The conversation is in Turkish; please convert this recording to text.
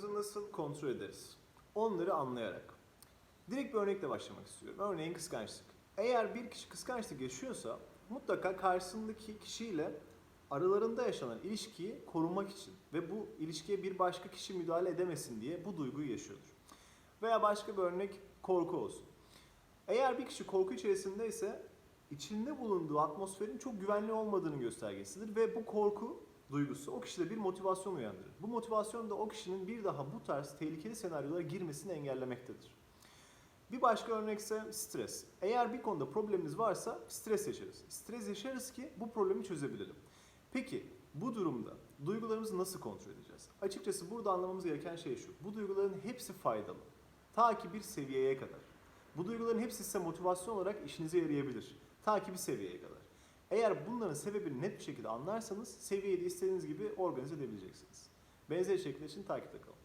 Duygularımızı nasıl kontrol ederiz? Onları anlayarak. Direkt bir örnekle başlamak istiyorum. Örneğin kıskançlık. Eğer bir kişi kıskançlık yaşıyorsa mutlaka karşısındaki kişiyle aralarında yaşanan ilişkiyi korumak için ve bu ilişkiye bir başka kişi müdahale edemesin diye bu duyguyu yaşıyordur. Veya başka bir örnek korku olsun. Eğer bir kişi korku içerisindeyse içinde bulunduğu atmosferin çok güvenli olmadığını göstergesidir ve bu korku duygusu o kişide bir motivasyon uyandırır. Bu motivasyon da o kişinin bir daha bu tarz tehlikeli senaryolara girmesini engellemektedir. Bir başka örnek ise stres. Eğer bir konuda problemimiz varsa stres yaşarız. Stres yaşarız ki bu problemi çözebilelim. Peki bu durumda duygularımızı nasıl kontrol edeceğiz? Açıkçası burada anlamamız gereken şey şu. Bu duyguların hepsi faydalı. Ta ki bir seviyeye kadar. Bu duyguların hepsi size motivasyon olarak işinize yarayabilir. Ta ki bir seviyeye kadar. Eğer bunların sebebini net bir şekilde anlarsanız seviyeyi de istediğiniz gibi organize edebileceksiniz. Benzer şekilde için takipte kalın.